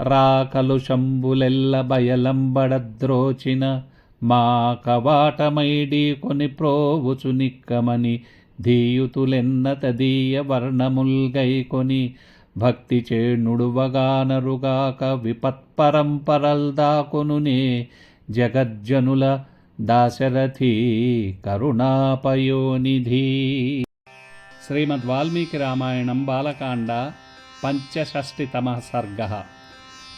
రాకలు శంబులెల్ల బయలంబడద్రోచిన మా కవాటమైడి కొని ప్రోవుచు నిక్కమని ధీయుతులెన్న తదీయ వర్ణముల్గై కొని భక్తి చేణుడువగానరుగాక విపత్పరంపరల్దాకొనునే జగజ్జనుల దాశరథి కరుణాపయోనిధి. శ్రీమద్ వాల్మీకి రామాయణం బాలకాండ పంచషష్టితమ సర్గ.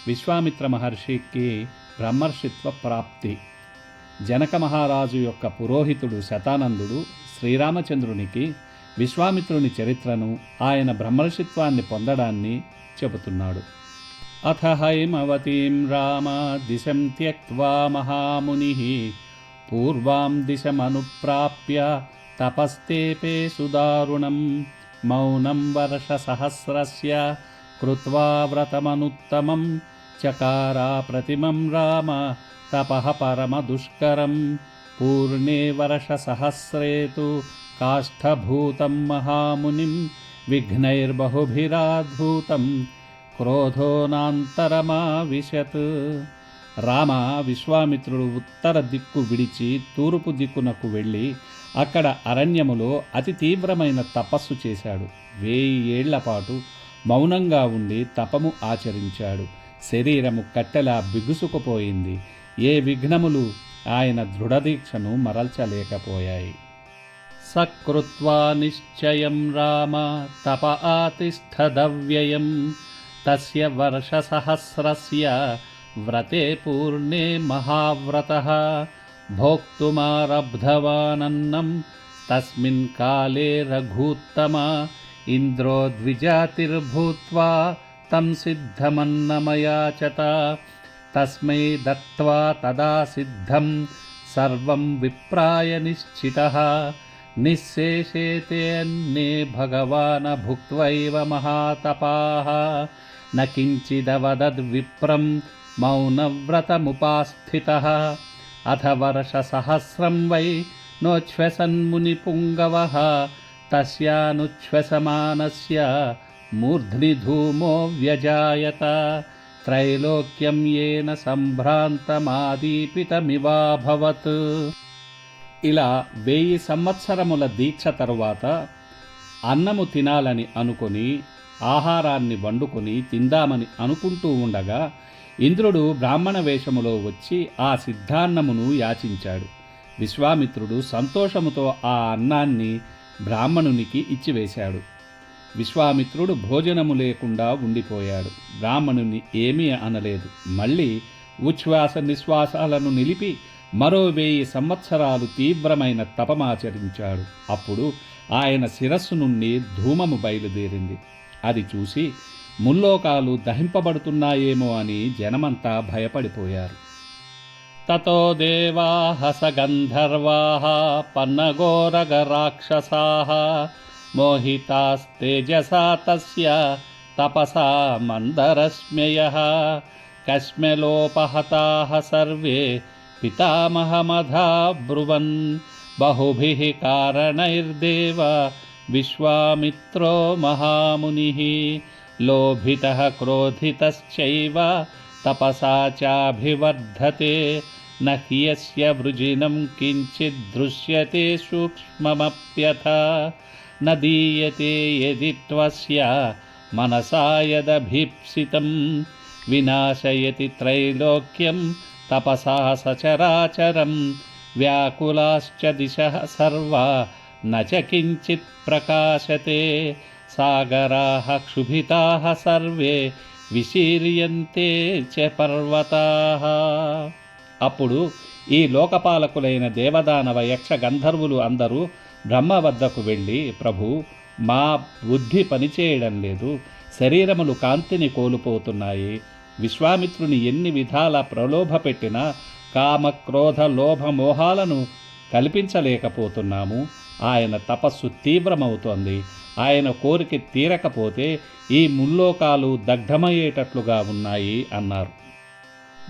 విశ్వామిత్ర మహర్షికి బ్రహ్మర్షిత్వ ప్రాప్తి. జనక మహారాజు యొక్క పురోహితుడు శతానందుడు శ్రీరామచంద్రునికి విశ్వామిత్రుని చరిత్రను ఆయన బ్రహ్మర్షిత్వాన్ని పొందడాన్ని చెబుతున్నాడు. అథ హైమవతీం రామ దిశం త్యక్వా మహాముని. పూర్వాం దిశమనుప్రాప్య తపస్తేపే సుదారుణం. మౌనం వర్షసహస్రస్య కృత్వా వ్రతమనుత్తమం. చకారా ప్రతిమం రామ తపః పరమదుష్కరం పూర్ణే వర్షసహస్రే సహస్రేతు కాష్ఠభూతం మహామునిం విఘ్నైర్బహుభిరాద్భూతం క్రోధోనాంతరమావిశత్. రామ విశ్వామిత్రుడు ఉత్తర దిక్కు విడిచి తూర్పు దిక్కునకు వెళ్ళి అక్కడ అరణ్యములో అతి తీవ్రమైన తపస్సు చేశాడు. వేయి ఏళ్ళ పాటు మౌనంగా ఉండి తపము ఆచరించాడు. శరీరము కట్టెలా బిగుసుకుపోయింది. ఏ విఘ్నములు ఆయన దృఢదీక్షను మరల్చలేకపోయాయి. సకృత్వా నిశ్చయం రామ తప ఆతిష్టదవ్యయం తస్య వర్షసహస్రస్య వ్రతే పూర్ణే మహావ్రత. భోక్తుమారబ్ధవానన్నం తస్మిన్ కాలే రఘూత్తమ. ఇంద్రో ద్విజాతిర్భూత్వా తం సిద్ధమన్నమయాచత తస్మై దత్వా తదా సిద్ధం సర్వం విప్రాయ నిశ్చితः నిశ్శేషేతే అన్నే భగవాన భుక్త్వైవ మహాతపాः న కించిదవదద్విప్రం మౌనవ్రతముపాస్థితः అథ వర్షసహస్రం వై నోచ్ఛ్వసన్మునిపుంగవः తస్యానుచ్ఛ్వసమానస్య మూర్ధ్ని ధూమో వ్యజాయత. త్రైలోక్యం ఏన సంభ్రాంతమాదీపితమివాభవత్. ఇలా వెయ్యి సంవత్సరముల దీక్ష తరువాత అన్నము తినాలని అనుకొని ఆహారాన్ని వండుకొని తిందామని అనుకుంటూ ఉండగా ఇంద్రుడు బ్రాహ్మణ వేషములో వచ్చి ఆ సిద్ధాన్నమును యాచించాడు. విశ్వామిత్రుడు సంతోషముతో ఆ అన్నాన్ని బ్రాహ్మణునికి ఇచ్చివేశాడు. విశ్వామిత్రుడు భోజనము లేకుండా ఉండిపోయాడు. బ్రాహ్మణుని ఏమీ అనలేదు. మళ్ళీ ఉచ్ఛ్వాస నిశ్వాసాలను నిలిపి మరో వెయ్యి సంవత్సరాలు తీవ్రమైన తపమాచరించాడు. అప్పుడు ఆయన శిరస్సు నుండి ధూమము బయలుదేరింది. అది చూసి ముల్లోకాలు దహింపబడుతున్నాయేమో అని జనమంతా భయపడిపోయారు. తతో దేవాహ పన్నగోరగ పన్నగోరగరాక్షసాः मोहितास्तेजसा तस्य तपसा मन्दरस्म्यः कस्म्यलोपहताः सर्वे पितामहमधा ब्रुवन्। बहुभिः कारणैर्देव विश्वामित्रो महामुनिः। लोभितः क्रोधितश्चैव तपसा चाभिवर्धते। न ह्यस्य वृजिनं किञ्चिद्दृश्यते सूक्ष्ममप्यथा। न दीयते यदि त्वस्य मनसा यदभीप्सितं विनाशयति त्रैलोक्यं तपसा सचराचरं व्याकुलाश्च दिशः सर्वा न च किञ्चित् प्रकाशते सागराः क्षुभिताः सर्वे విశీర్యంతే చ పర్వతాः అప్పుడు ఈ లోకపాలకులైన దేవదానవ యక్ష గంధర్వులు అందరూ బ్రహ్మ వద్దకు వెళ్ళి ప్రభు మా బుద్ధి పనిచేయడం లేదు. శరీరములు కాంతిని కోల్పోతున్నాయి. విశ్వామిత్రుని ఎన్ని విధాల ప్రలోభపెట్టినా కామ క్రోధ లోభ మోహాలను కల్పించలేకపోతున్నాము. ఆయన తపస్సు తీవ్రమవుతోంది. ఆయన కోరిక తీరకపోతే ఈ ముల్లోకాలు దగ్ధమయ్యేటట్లుగా ఉన్నాయి అన్నారు.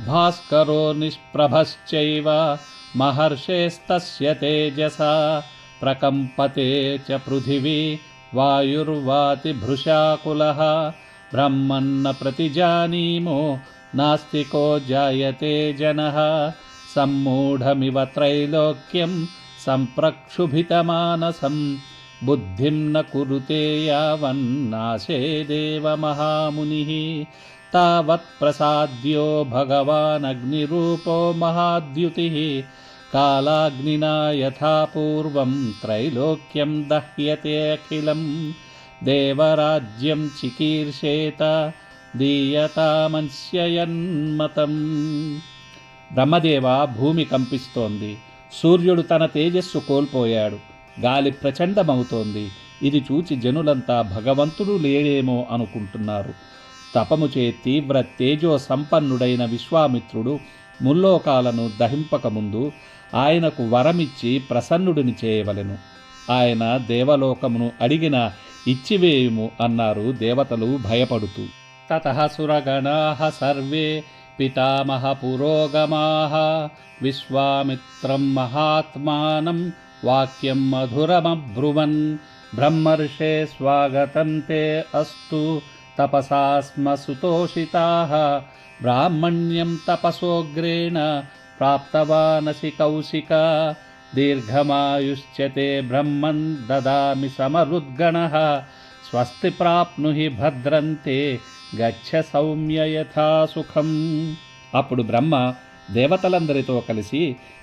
భాస్కరో నిష్ప్రభశ్చైవ మహర్షేస్తస్య తేజస प्रकम्पते च पृथिवी वायुर्वाति भृशाकुलः ब्रह्मन्न प्रतिजानीमो, नास्तिको जायते जनः। सम्मूढमिव त्रैलोक्यं सम्प्रक्षुभितमानसं, बुद्धिं न कुरुते यावन्नाशे देवमहामुनिः तावत्प्रसाद्यो भगवानग्निरूपो महाद्युतिः। कालाग्निना यथा पूर्वं त्रैलोक्यं दह्यते अखिलं देवराज्यं चिकीर्षेत దీయతామన్స్యయన్మతం బ్రహ్మదేవ భూమి కంపిస్తోంది సూర్యుడు తన తేజస్సు కోల్పోయాడు గాలి ప్రచండమవుతోంది ఇది చూచి జనులంతా భగవంతుడు లేడేమో అనుకుంటున్నారు తపముచే తీవ్ర తేజో సంపన్నుడైన విశ్వామిత్రుడు ముల్లోకాలను దహింపకముందు ఆయనకు వరమిచ్చి ప్రసన్నుడిని చేయవలెను. ఆయన దేవలోకమును అడిగిన ఇచ్చివేయుము అన్నారు దేవతలు భయపడుతూ. తత సర్వే పితామహ పురోగమా విశ్వామిత్రం మహాత్మానం వాక్యం మధురమబ్రువన్ బ్రహ్మర్షే స్వాగతం తే అస్తు తపసాస్మ సుతోషితా బ్రాహ్మణ్యం తపసోగ్రేణ प्राप्तवानसि कौशिका दीर्घमायुश्च ते ब्रह्मन् ददामि समरुद्गणः స్వస్తి ప్రాప్నుహి భద్రంతే గచ్చ సౌమ్య యథా సుఖం అప్పుడు బ్రహ్మ దేవతలందరితో కలిసి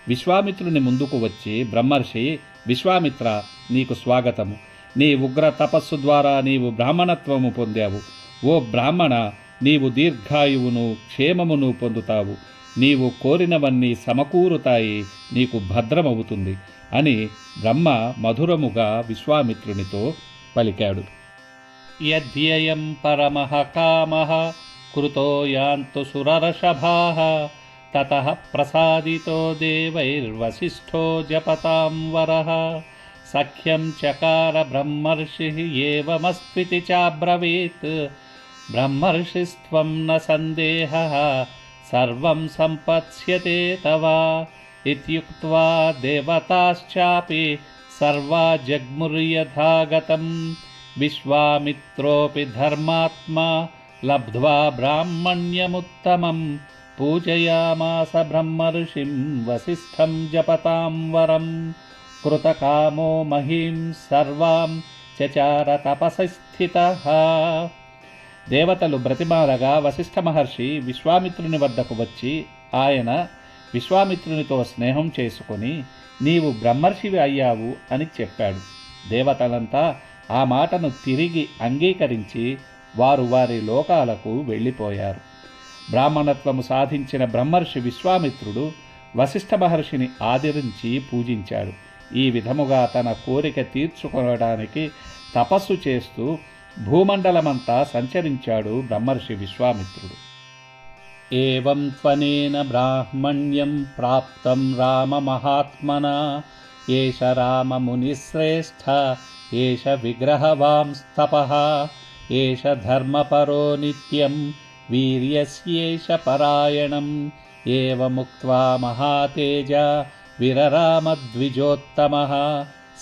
విశ్వామిత్రుని ముందుకు వచ్చి బ్రహ్మర్షి విశ్వామిత్ర నీకు స్వాగతము నీ ఉగ్ర తపస్సు ద్వారా నీవు బ్రాహ్మణత్వము పొందావు ఓ బ్రాహ్మణ నీవు దీర్ఘాయువును క్షేమమును పొందుతావు నీవు కోరినవన్నీ సమకూరుతాయి నీకు భద్రమవుతుంది అని బ్రహ్మ మధురముగా విశ్వామిత్రునితో పలికాడు. యద్యయం పరమః కామః కృతో యాంతు సురర్షభాः తతः ప్రసాదితో దేవైర్వశిష్ఠో జపతాం వరః సఖ్యం చకార బ్రహ్మర్షి ఏవమస్త్వితి చాబ్రవీత్ బ్రహ్మర్షిస్త్వం న సందేహः सर्वं सम्पत्स्यते तव इत्युक्त्वा देवताश्चापि सर्वा जग्मुर्यथा गतम् विश्वामित्रोऽपि धर्मात्मा लब्ध्वा ब्राह्मण्यमुत्तमम् पूजयामास ब्रह्मर्षिं वसिष्ठं जपतां वरं कृतकामो महीं सर्वां चचार तपसि स्थितः దేవతలు బ్రతిమాలగా వశిష్ఠ మహర్షి విశ్వామిత్రుని వద్దకు వచ్చి ఆయన విశ్వామిత్రునితో స్నేహం చేసుకొని నీవు బ్రహ్మర్షివి అయ్యావు అని చెప్పాడు. దేవతలంతా ఆ మాటను తిరిగి అంగీకరించి వారు వారి లోకాలకు వెళ్ళిపోయారు. బ్రాహ్మణత్వము సాధించిన బ్రహ్మర్షి విశ్వామిత్రుడు వశిష్ఠ మహర్షిని ఆదరించి పూజించాడు. ఈ విధముగా తన కోరిక తీర్చుకోవడానికి తపస్సు చేస్తూ భూమండలమంతా సంచరించాడు బ్రహ్మర్షి విశ్వామిత్రుడు. ఏం త్వనేన బ్రాహ్మణ్యం ప్రాప్తం రామమహాత్మనా ఏష రామమునిశ్రేష్ఠ ఏష విగ్రహవాంస్తపः ఏష ధర్మపరో నిత్యం వీర్యస్యేష పరాయణం ఏవముక్త్వా మహాతేజ విరరామద్విజోత్తమः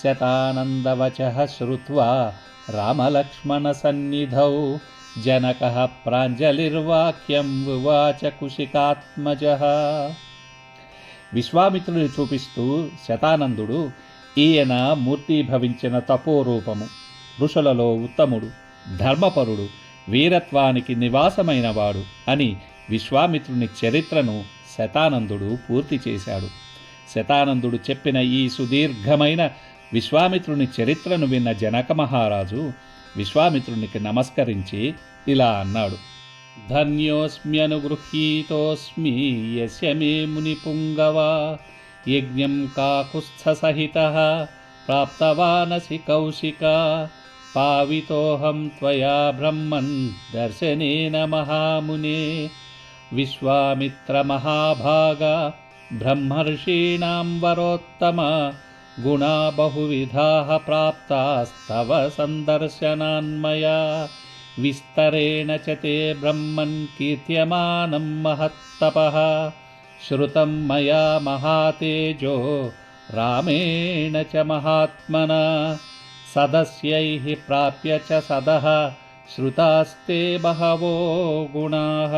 శతానందవచ శ్రుత్వా రామలక్ష్మణసన్నిధౌ. జనక ప్రాంజలిర్వాక్యం వివాచ కుషికాత్మజ విశ్వామిత్రుని చూపిస్తూ శతానందుడు ఈయన మూర్తీభవించిన తపోరూపము. ఋషులలో ఉత్తముడు ధర్మపరుడు వీరత్వానికి నివాసమైనవాడు అని విశ్వామిత్రుని చరిత్రను శతానందుడు పూర్తి చేశాడు. శతానందుడు చెప్పిన ఈ సుదీర్ఘమైన విశ్వామిత్రుని చరిత్రను విన్న జనక మహారాజు విశ్వామిత్రునికి నమస్కరించి ఇలా అన్నాడు. ధన్యోస్మ్యనుగృహీతోస్మి యస్య మే మునిపుంగవా యజ్ఞం కాకుస్థసహితः ప్రాప్తవానసి కౌశిక పావితోహం త్వయా బ్రహ్మన్ దర్శనేన మహామునే. విశ్వామిత్రమహాభాగా బ్రహ్మర్షీణాం వరోత్తమ గుణా బహువిధాः ప్రాప్తాస్తవ సందర్శనాన్మయా విస్తరేణ చ తే బ్రహ్మన్ కీర్త్యమానం మహత్తపः श्रुतं मया महातेजो रामेण च महात्मना सदस्यैः प्राप्य च सदः శ్రుతాస్తే బహవో గుణాః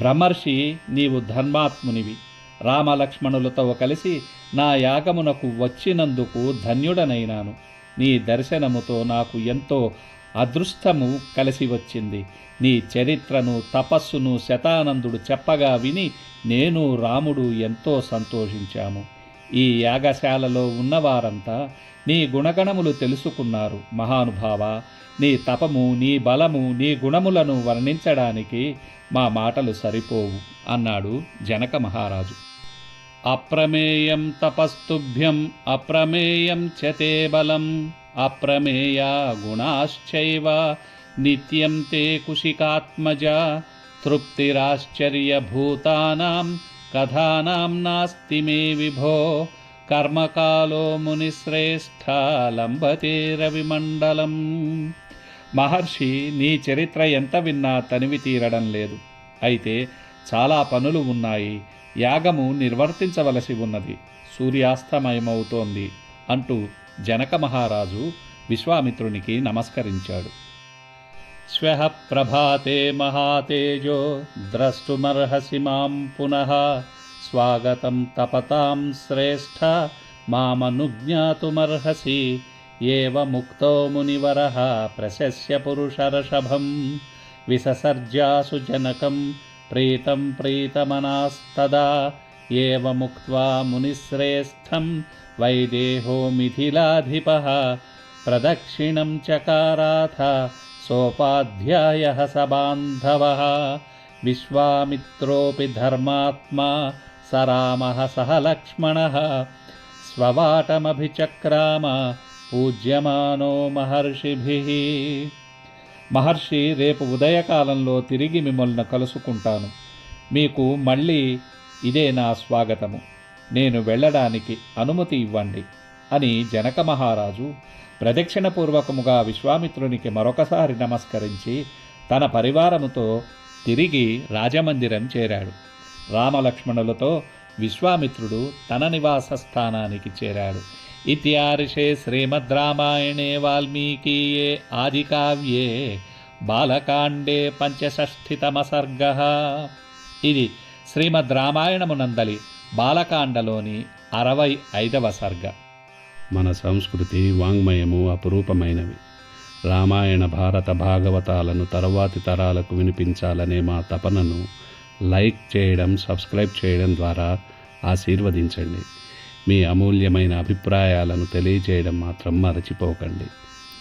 బ్రహ్మర్షి నీవు ధర్మాత్మునివి రామలక్ష్మణులతో కలిసి నా యాగమునకు వచ్చినందుకు ధన్యుడనైనాను. నీ దర్శనముతో నాకు ఎంతో అదృష్టము కలిసి వచ్చింది. నీ చరిత్రను తపస్సును శతానందుడు చెప్పగా విని నేను రాముడు ఎంతో సంతోషించాము. ఈ యాగశాలలో ఉన్నవారంతా నీ గుణగణములు తెలుసుకున్నారు మహానుభావ. నీ తపము నీ బలము నీ గుణములను వర్ణించడానికి మా మాటలు సరిపోవు అన్నాడు జనక మహారాజు. అప్రమేయం తపస్తుభ్యం అప్రమేయం చతే బలం అప్రమేయ గుణాశ్చైవ నిత్యం తే కుశికాత్మజ తృప్తిరాశ్చర్యభూతానాం కథానాం మే విభో కర్మకాలో మునిశ్రేష్ఠ లంబతే రవిమండలం. మహర్షి నీ చరిత్ర ఎంత విన్నా తనివి తీరడం లేదు. అయితే చాలా పనులు ఉన్నాయి. యాగము నిర్వర్తించవలసి ఉన్నది. సూర్యాస్తమయమవుతోంది అంటూ జనక మహారాజు విశ్వామిత్రునికి నమస్కరించాడు. श्वः प्रभाते महातेजो द्रष्टुमर्हसि मां पुनः। स्वागतं तपतां श्रेष्ठ मामनुज्ञातुमर्हसि। एवमुक्तो मुनिवरः प्रशस्य पुरुषरषभं विससर्जासु जनकं प्रीतं प्रीतमनास्तदा। एवमुक्त्वा मुनिश्रेष्ठं वैदेहो मिथिलाधिपः। प्रदक्षिणं चकाराथ సోపాధ్యాయః స బాంధవః. విశ్వామిత్రోపి ధర్మాత్మా స రామః సహ లక్ష్మణః. స్వవాటమభిచక్రామ పూజ్యమానో మహర్షిభి. మహర్షి రేపు ఉదయకాలంలో తిరిగి మిమ్మల్ని కలుసుకుంటాను. మీకు మళ్ళీ ఇదే నా స్వాగతము. నేను వెళ్ళడానికి అనుమతి ఇవ్వండి. అని జనక మహారాజు ప్రదక్షిణపూర్వకముగా విశ్వామిత్రునికి మరొకసారి నమస్కరించి తన పరివారముతో తిరిగి రాజమందిరం చేరాడు. రామలక్ష్మణులతో విశ్వామిత్రుడు తన నివాస స్థానానికి చేరాడు. ఇత్యార్షే శ్రీమద్ రామాయణే వాల్మీకియే ఆదికావ్యే బాలకాండే పంచషష్ఠితమ సర్గ ఇది శ్రీమద్ రామాయణమునందలి బాలకాండలోని అరవై ఐదవ సర్గ. మన సంస్కృతి వాంగ్మయము అపురూపమైనవి. రామాయణ భారత భాగవతాలను తరువాతి తరాలకు వినిపించాలనే మా తపనను లైక్ చేయడం సబ్స్క్రైబ్ చేయడం ద్వారా ఆశీర్వదించండి. మీ అమూల్యమైన అభిప్రాయాలను తెలియజేయడం మాత్రం మరచిపోకండి.